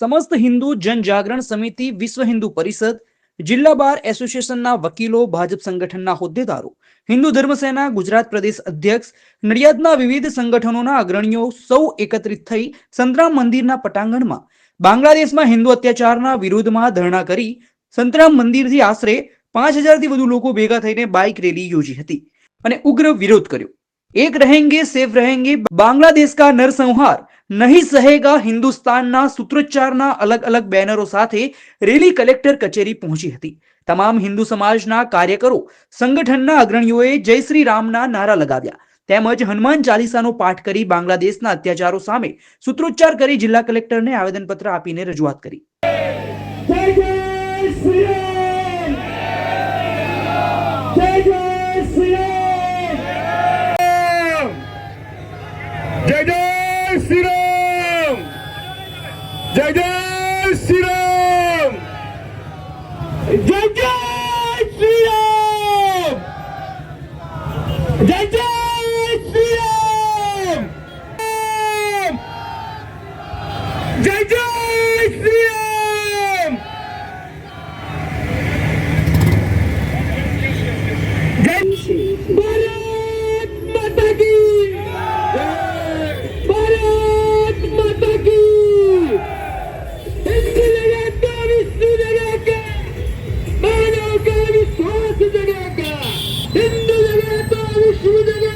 સમસ્ત હિન્દુ જનજાગરણ સમિતિ વિશ્વ હિન્દુ પરિષદ, જિલ્લા બાર એસોસિએશનના વકીલો, ભાજપ સંગઠનના હોદ્દેદારો, હિન્દુ ધર્મસેના ગુજરાત પ્રદેશ અધ્યક્ષ, નડિયાદના વિવિધ સંગઠનોના અગ્રણીઓ સૌ એકત્રિત થઈ સંતરામ મંદિરના પટાંગણમાં બાંગ્લાદેશમાં હિન્દુ અત્યાચારના વિરોધમાં ધરણા કરી સંતરામ મંદિરથી આશરે પાંચ હજારથી વધુ લોકો ભેગા થઈને બાઇક રેલી યોજી હતી અને ઉગ્ર વિરોધ કર્યો. એક રહેંગે, સેફ રહેંગે બાંગ્લાદેશ કા નરસંહાર નહીં સહેગા હિન્દુસ્તાનના સૂત્રોચ્ચારના અલગ અલગ બેનરો સાથે રેલી કલેક્ટર કચેરી પહોંચી હતી. તમામ હિન્દુ સમાજના કાર્યકરો સંગઠનના અગ્રણીઓએ જય શ્રી રામના નારા લગાવ્યા. તેમજ હનુમાન ચાલીસાનો પાઠ કરી બાંગ્લાદેશના અત્યાચારો સામે સૂત્રોચ્ચાર કરી જિલ્લા કલેક્ટરને આવેદનપત્ર આપીને રજૂઆત કરી. જય જય શ્રી રામ જય જય Hindu Jagannath Vishnu Jagannath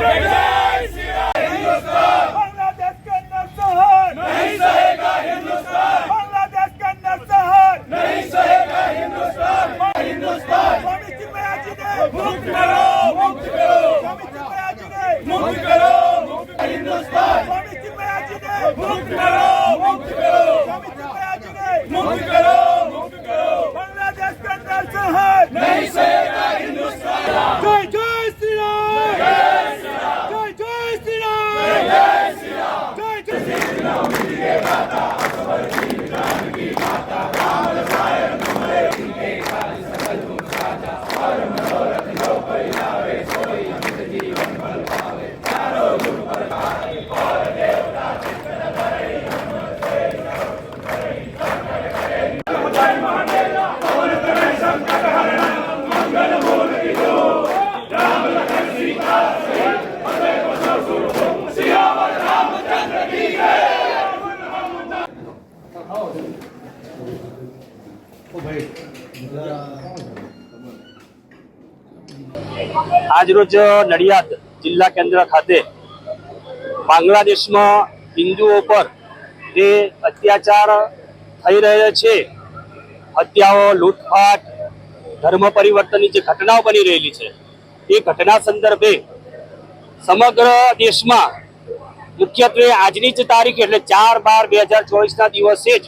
Yeah. Oh, wait. આજરોજ નડિયાદ જિલ્લા કેન્દ્ર ખાતે બાંગ્લાદેશમાં હિન્દુઓ પર જે અત્યાચાર થઈ રહ્યો છે, હત્યાઓ, લૂંટફાટ, ધર્મ પરિવર્તનની જે ઘટનાઓ બની રહેલી છે, એ ઘટના સંદર્ભે સમગ્ર દેશમાં મુખ્યત્વે આજની જ તારીખ એટલે ચાર બાર બે હજાર ચોવીસના દિવસે જ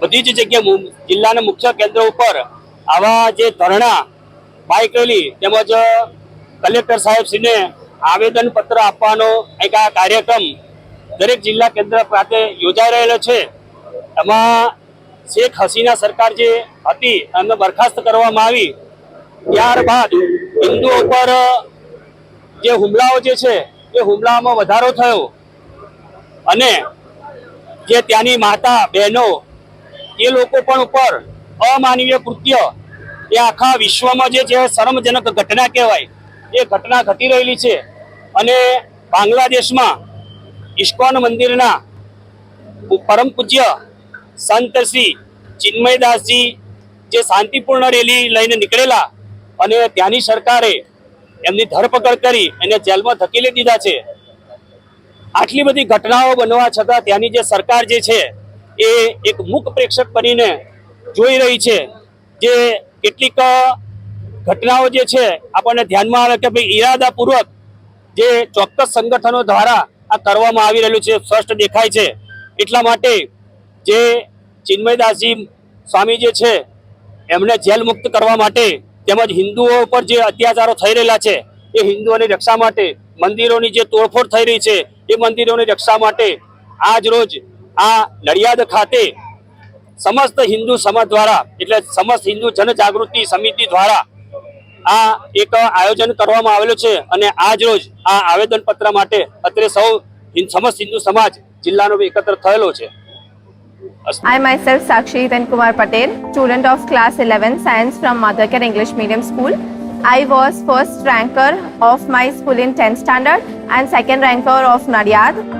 બધી જ જગ્યાએ જિલ્લાના મુખ્ય કેન્દ્રો ઉપર આવા જે ધરણા બાઇક રેલી તેમજ કલેક્ટર સાહેબશ્રીને આવેદન પત્ર આપવાનો એક આ કાર્યક્રમ દરેક જિલ્લા કેન્દ્ર ખાતે યોજાઈ રહેલો છે. એમાં શેખ હસીના સરકાર જે હતી એમને બરખાસ્ત કરવામાં આવી. ત્યારબાદ હિન્દુઓ પર જે હુમલાઓ જે છે, એ હુમલામાં વધારો થયો. અને જે ત્યાંની માતા, બહેનો, એ લોકો પણ ઉપર અમાનવીય કૃત્ય એ આખા વિશ્વમાં જે છે શરમજનક ઘટના કહેવાય, એ ઘટના ઘટી રહેલી છે. અને બાંગ્લાદેશમાં ઇસ્કોન મંદિરના પરમ પૂજ્ય સંત શ્રી ચિન્મયદાસજી જે શાંતિપૂર્ણ રેલી લઈને નીકળેલા અને ત્યાંની સરકારે એમની ધરપકડ કરી, એને જેલમાં ધકેલી દીધા છે. આટલી બધી ઘટનાઓ બનવા છતાં ત્યાંની જે સરકાર જે છે, એ એક મુખ પ્રેક્ષક બનીને જોઈ રહી છે, જે કેટલીક ઘટનાઓ જે છે, આપણને ધ્યાનમાં આવે કે ભાઈ ઈરાદાપૂર્વક જે ચોક્કસ સંગઠનો દ્વારા આ કરવામાં આવી રહેલું છે, સ્પષ્ટ દેખાય છે. એટલા માટે જે ચિન્મયદાસજી સ્વામી જે છે, એમને જેલ મુક્ત કરવા માટે તેમજ હિન્દુઓ પર જે અત્યાચારો થઈ રહેલા છે, એ હિન્દુઓની રક્ષા માટે, મંદિરોની જે તોડફોડ થઈ રહી છે, એ મંદિરોની રક્ષા માટે આજ રોજ આ નડિયાદ ખાતે સમસ્ત હિન્દુ સમાજ દ્વારા એટલે સમસ્ત હિન્દુ જનજાગૃતિ સમિતિ દ્વારા આ એક આયોજન કરવામાં આવેલું છે અને આજ રોજ આ આવેદન પત્ર માટે અત્રે સૌ સમસ્ત હિન્દુ સમાજ જિલ્લાનો એકત્ર થયેલો છે I myself Sakshi Then Kumar Patel, student of class 11 science from Mothercare English Medium School. I was first ranker of my school in 10th standard and second ranker of Nadiad.